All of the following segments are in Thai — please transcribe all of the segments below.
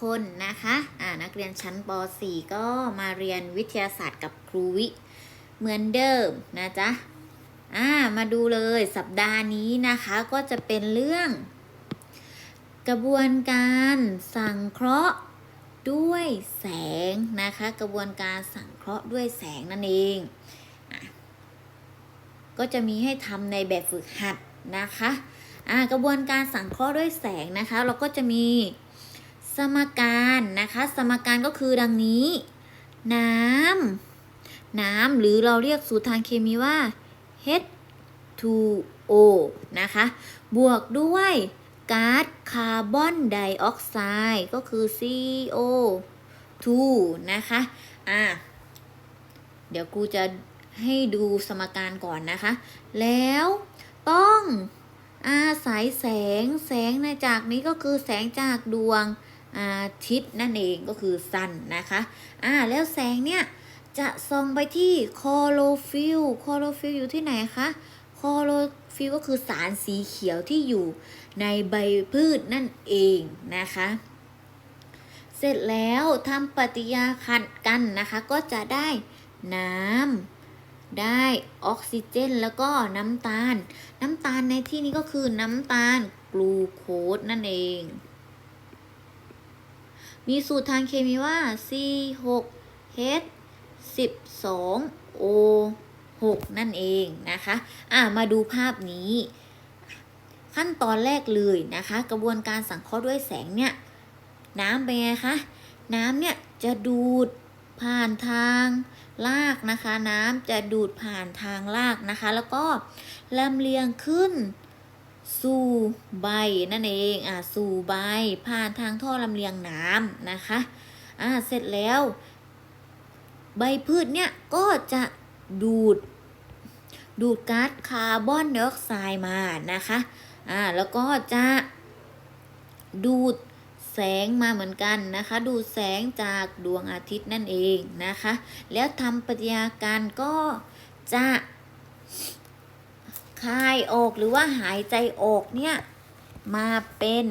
คนนะคะอ่านักเรียนชั้นป .4 ก็มาเรียนวิทยาศาสตร์กับครูวิ เหมือนเดิมนะจ๊ะอ่ามาดูเลยสัปดาห์นี้นะคะก็จะเป็นเรื่อง กระบวนการสังเคราะห์ด้วยแสงนะคะ กระบวนการสังเคราะห์ด้วยแสงนั่นเองอก็จะมีให้ทำในแบบฝึกหัดนะคะ กระบวนการสังเคราะห์ด้วยแสงนะคะ เราก็จะมี สมการนะคะ สมการก็คือดังนี้ น้ำน้ำหรือเราเรียกสูตรทางเคมีว่า H2O นะคะ บวกด้วยก๊าซคาร์บอนไดออกไซด์ก็คือ CO2 นะคะอะเดี๋ยวกูจะให้ดูสมการก่อนนะคะ แล้วต้องอาศัยแสงแสงในจากนี้ก็คือแสงจากดวง อาทิตย์นั่นเองก็คือซันนะคะอ่าแล้วแสงเนี่ยจะส่องไปที่คลอโรฟิลคลอโรฟิลอยู่ที่ไหนคะคลอโรฟิลก็คือสารสีเขียวที่อยู่ในใบพืชนั่นเองนะคะ เสร็จแล้วทำปฏิกิริยาขัดกันนะคะ ก็จะได้น้ำได้ออกซิเจน แล้วก็น้ำตาล น้ำตาลในที่นี้ก็คือน้ำตาลกลูโคสนั่นเอง มีสูตรทางเคมีว่า C6H 12 O 6 นั่นเองนะคะ อ่ามาดูภาพนี้ ขั้นตอนแรกเลยนะคะ กระบวนการสังเคราะห์ด้วยแสงเนี่ย น้ำเป็นไงคะ น้ำเนี่ยจะดูดผ่านทางลากนะคะ น้ำจะดูดผ่านทางลากนะคะ แล้วก็ลำเลียงขึ้น สู่ใบนั่นเองอ่าสู่ใบผ่านทางท่อลำเลียงน้ำนะคะอ่าเสร็จแล้ว ใบพืชเนี่ยก็จะดูด ดูดก๊าซคาร์บอนไดออกไซด์มานะคะอ่าแล้วก็จะดูดแสงมาเหมือนกันนะคะ ดูดแสงจากดวงอาทิตย์นั่นเองนะคะ แล้วทำปฏิกิริยาการก็จะ คายออกหรือว่าหายใจออกเนี่ยมาเป็น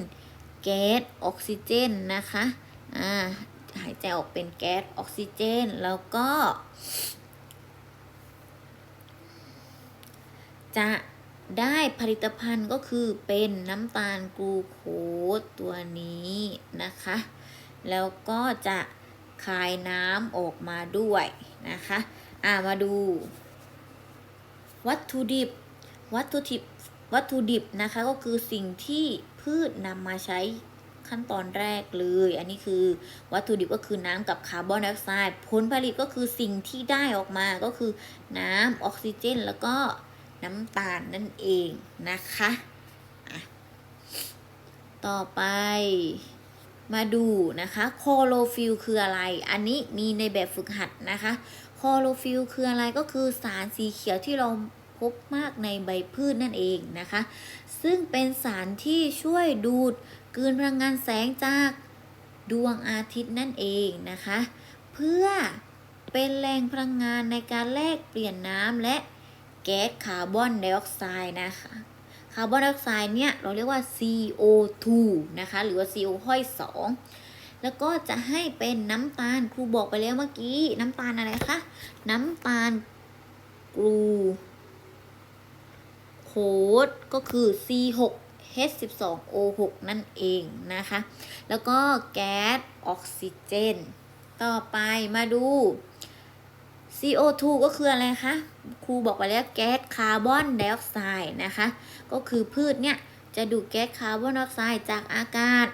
แก๊สออกซิเจนนะคะอ่าหายใจออกเป็นแก๊สออกซิเจน แล้วก็ จะได้ผลิตภัณฑ์ก็คือเป็นน้ำตาลกลูโคสตัวนี้นะคะ แล้วก็จะคายน้ำออกมาด้วยนะคะ อ่ามาดู วัตถุดิบ วัตถุดิบวัตถุดิบนะคะก็คือสิ่งที่พืชนำมาใช้ขั้นตอนแรกเลย อันนี้คือวัตถุดิบก็คือน้ำกับคาร์บอนไดออกไซด์ ผลผลิตก็คือสิ่งที่ได้ออกมาก็คือน้ำออกซิเจน แล้วก็น้ำตาลนั่นเองนะคะอะต่อไปมาดูนะคะ โคโลฟิลคืออะไร อันนี้มีในแบบฝึกหัดนะคะ โคโลฟิลคืออะไรก็คือสารสีเขียวที่เรา พบมากในใบพืชนั่นเองนะคะ ซึ่งเป็นสารที่ช่วยดูดกลืนพลังงานแสงจากดวงอาทิตย์นั่นเองนะคะ เพื่อเป็นแรงพลังงานในการแลกเปลี่ยนน้ำและแก๊สคาร์บอนไดออกไซด์นะคะคาร์บอนไดออกไซด์เนี่ยเราเรียกว่า CO2 นะคะหรือว่า CO ห้อยสองแล้วก็จะให้เป็นน้ำตาลครูบอกไปแล้วเมื่อกี้ น้ำตาลอะไรคะ น้ำตาลกลู โคสก็คือ C6 H12O6 นั่นเองนะคะ แล้วก็แก๊สออกซิเจน ต่อไปมาดู CO2 ก็คืออะไรคะ ครูบอกไปแล้วแก๊สคาร์บอนไดออกไซด์นะคะ ก็คือพืชเนี่ยจะดูดแก๊สคาร์บอนไดออกไซด์จากอากาศ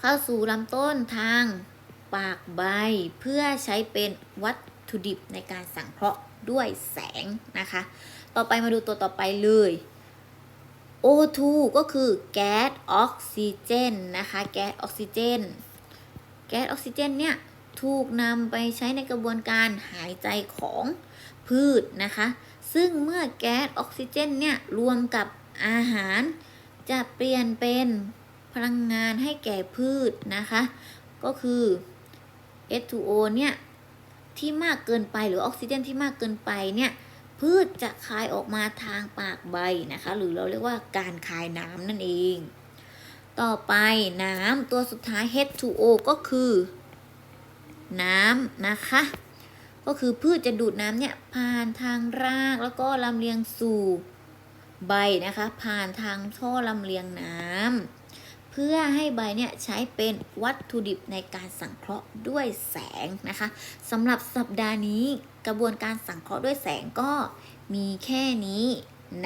เข้าสู่ลำต้นทางปากใบ เพื่อใช้เป็นวัตถุดิบในการสังเคราะห์ด้วยแสงนะคะ ต่อไปมาดูตัวต่อไปเลย O2 ก็คือแก๊สออกซิเจนนะคะ แก๊สออกซิเจน แก๊สออกซิเจนเนี่ยถูกนำไปใช้ในกระบวนการหายใจของพืชนะคะ ซึ่งเมื่อแก๊สออกซิเจนเนี่ยรวมกับอาหาร จะเปลี่ยนเป็นพลังงานให้แก่พืชนะคะ ก็คือ H2O เนี่ยที่มากเกินไปหรือออกซิเจนที่มากเกินไปเนี่ย พืชจะคายออกมาทางปากใบนะคะ หรือเราเรียกว่าการคายน้ำนั่นเอง ต่อไปน้ำตัวสุดท้าย H2O ก็คือ น้ำนะคะ ก็คือพืชจะดูดน้ำเนี่ยผ่านทางรากแล้วก็ลำเลียงสู่ใบนะคะ ผ่านทางท่อลำเลียงน้ำ พื่อให้ใบเนี่ยใช้เป็นวัตถุดิบในการสังเคราะห์ด้วยแสงนะคะสำหรับสัปดาห์นี้กระบวนการสังเคราะห์ด้วยแสงก็มีแค่นี้